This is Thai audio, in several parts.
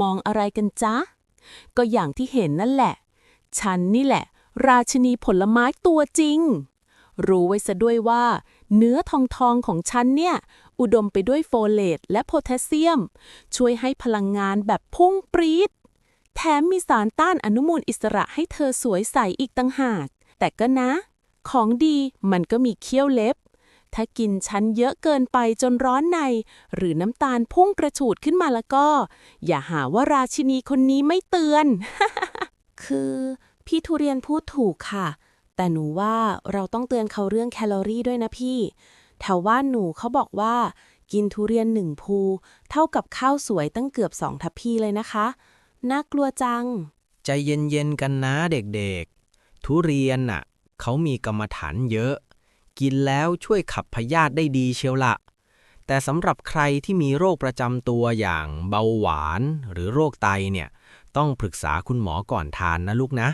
มองอะไรกันจ๊ะ ก็อย่างที่เห็นนั่นแหละ ฉันนี่แหละ ราชินีผลไม้ตัวจริง รู้ไว้ซะด้วยว่า เนื้อทองทองของฉันเนี่ย อุดมไปด้วยโฟเลตและโพแทสเซียม ช่วยให้พลังงานแบบพุ่งปรี๊ด แถมมีสารต้านอนุมูลอิสระให้เธอสวยใสอีกต่างหาก แต่ก็นะ ของดีมันก็มีเขี้ยวเล็บ ถ้ากินชั้นเยอะเกินไปจนร้อนใน หรือน้ำตาลพุ่งกระฉูดขึ้นมาแล้วก็ อย่าหาว่าราชินีคนนี้ไม่เตือน คือพี่ทุเรียนพูดถูกค่ะ แต่หนูว่าเราต้องเตือนเขาเรื่องแคลอรี่ด้วยนะพี่แถวบ้านหนูเขาบอกว่า กินทุเรียนหนึ่งภู เท่ากับข้าวสวยตั้งเกือบสองทัพพีเลยนะคะ น่ากลัวจัง ใจเย็นๆกันนะเด็กๆ ทุเรียนน่ะเขามีกรรมฐานเยอะ กินแล้วช่วยขับพยาธิได้ดีเชียวละ แต่สำหรับใครที่มีโรคประจำตัวอย่างเบาหวานหรือโรคไตเนี่ย ต้องปรึกษาคุณหมอก่อนทานนะลูกนะ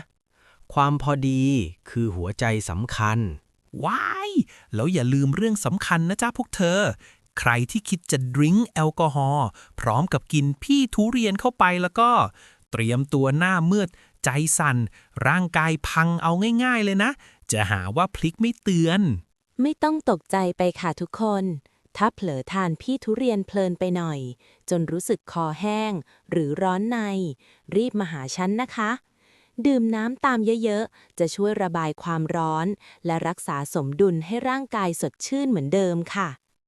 ความพอดีคือหัวใจสำคัญ ว้าย แล้วอย่าลืมเรื่องสำคัญนะจ๊ะพวกเธอ ใครที่คิดจะดื่มแอลกอฮอล์พร้อมกับกินพี่ทุเรียนเข้าไปแล้วก็ เตรียมตัวหน้ามืด ใจสั่น ร่างกายพังเอาง่าย ๆ เลยนะ จะหาว่าพลิกไม่เตือน ไม่ต้องตกใจไปค่ะทุกคน ถ้าเผลอทานพี่ทุเรียนเพลินไปหน่อย จนรู้สึกคอแห้ง หรือร้อนใน รีบมาหาฉันนะคะ ดื่มน้ำตามเยอะๆ จะช่วยระบายความร้อน และรักษาสมดุลให้ร่างกายสดชื่นเหมือนเดิมค่ะ